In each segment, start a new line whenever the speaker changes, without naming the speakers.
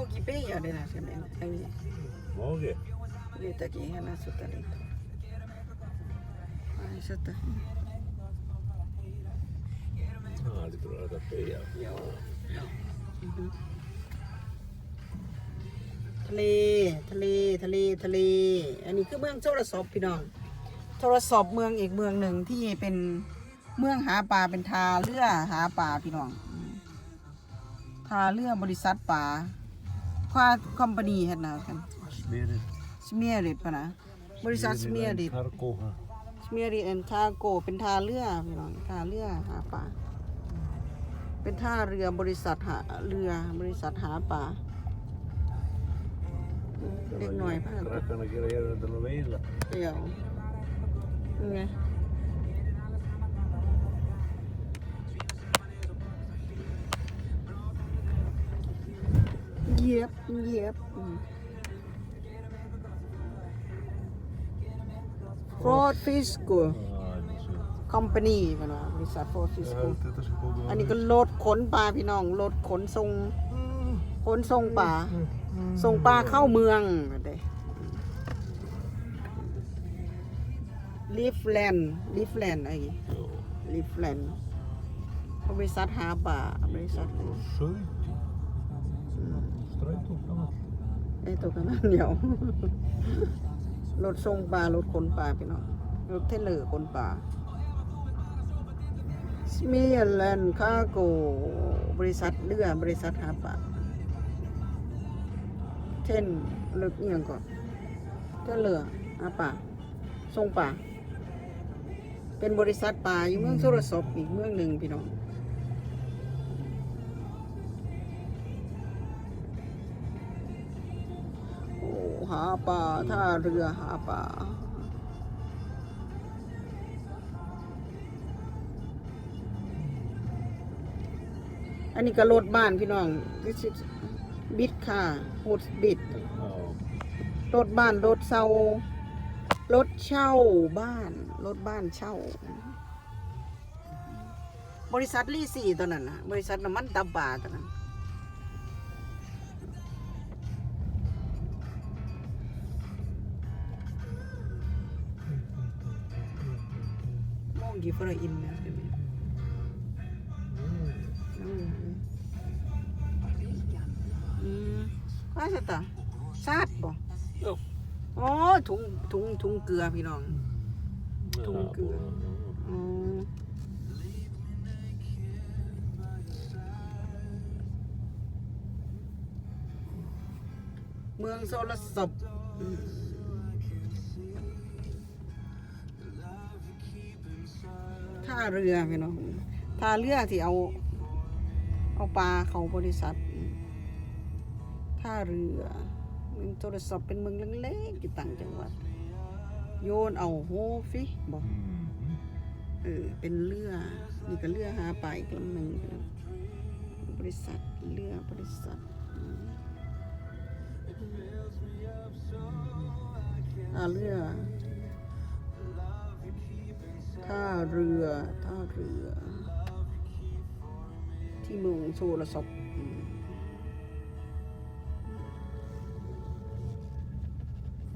Mogi Bay adesso
Moge.
Vedete che è una sotto dentro. Ah, sotto.
Ah, di trovare a Peia.
ทะเลทะเลทะเลทะเล อันนี้คือเมืองโทรศพพี่น้องโทรศพเมืองอีกเมืองหนึ่งที่เป็นเมืองหาปลาเป็นทาเรือหาปลาพี่น้องทาเรือบริษัทปลา ควาคอมพานีเฮ็ดนะกัน
Smerit.
สเมียริดปะนะบริษัทสเมียริด
Karko.
สเมียริดแอนทาโกเป็นท่าเรือพี่น้องท่าเรือหาปลาเป็นท่าเรือบริษัทหาเรือบริษัทหาปลาเล็กหน่อยผ้า
Cracca che era della vela.
เดี่ยวนี่ไง ยียบเหยียบโฟร์ดฟิสโก
Ah, dice.
คอมพานีกันว่าบริษัทโฟร์ดฟิสโก
Aspetta secondo.
อันนี้ก็รถขนปลาพี่น้องรถขนส่งขนส่งปลาส่งปลาเข้าเมืองเด้ลิฟแลนด์ลิฟแลนด์อะไรลิฟแลนด์บริษัทหาปลาบริษัท
Sciolti. Stretto. no?
ไอ้ตัวกันนั่นเดียวรถส่งปลารถขนปลาพี่น้องรถเทเลอร์ขนปลาสมีแลนด์คาโกบริษัทเรือบริษัทหาปลาเช่นเลือกเอียงก่อนเทเลอร์หาปลาส่งปลาเป็นบริษัทปลาอยู่เมืองโซรศพอีกเมืองหนึ่งพี่น้อง หาปลาท่าเรือหาปลาอันนี้ก็รถบ้านพี่น้อง This is บิดค่ะโฮดบิด
Oh.
รถบ้านรถเช่ารถเช่าบ้านรถบ้านเช่า บริษัทลี่สี่ตัวนั้นนะบริษัทน้ำมันตับบาตัวนั้นม องกี่ฟรอินนะใช่ไหมอืมอืมว่าสตาซาดบ่
Oh.
อ๋อถุงถุงถุงเกลือพี่น้อง Tung
Ah,
gur.
buono.
อ๋อเมืองโซลศพ ท่าเรือพี่น้องท่าเรือที่เอาเอาปลาเขาบริษัทอืมท่าเรือเมืองโทรศัพท์เป็นเมืองเล็กๆอยู่ต่างจังหวัด โยนเอาโฮฟิบอก
Mhm.
เออเป็นเรือนี่ก็เรือหาปลาอีกลำหนึ่งบริษัทเรือบริษัทอืมท่าเรือ เรือท่าเรือ ที่เมืองโซลศพอืม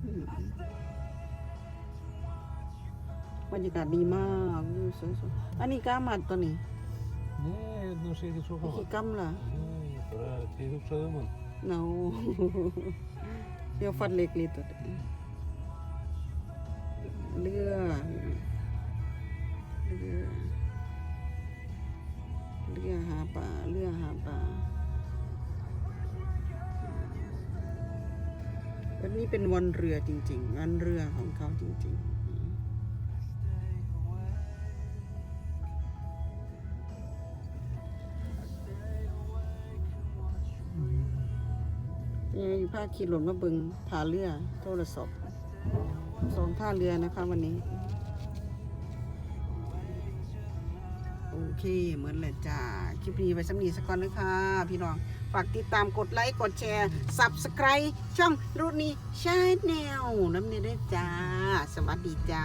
อืมบรรยากาศดีมากวิวสวยๆอันนี้ก้ามัดตัวนี้
Nee, non sei che so
กี่
cosa.
กัมล่ะ
Nee, però ti lo so, man.
No. Yo fat leg วันนี้เป็นวันเรือจริงๆวันเรือของเขาจริงๆนี่ผ้าขี่หล่นมาบึงท่าเรือ โทรศัพท์สองท่าเรือนะคะวันนี้ เคเหมือนเลยจ้า คลิปนี้ไปสำนีสักก่อนนะคะพี่น้อง ฝากติดตามกดไลค์ กดแชร์ subscribe ช่องรุ่นนี้ชาแนลน้ำเนยด้วยจ้า สวัสดีจ้า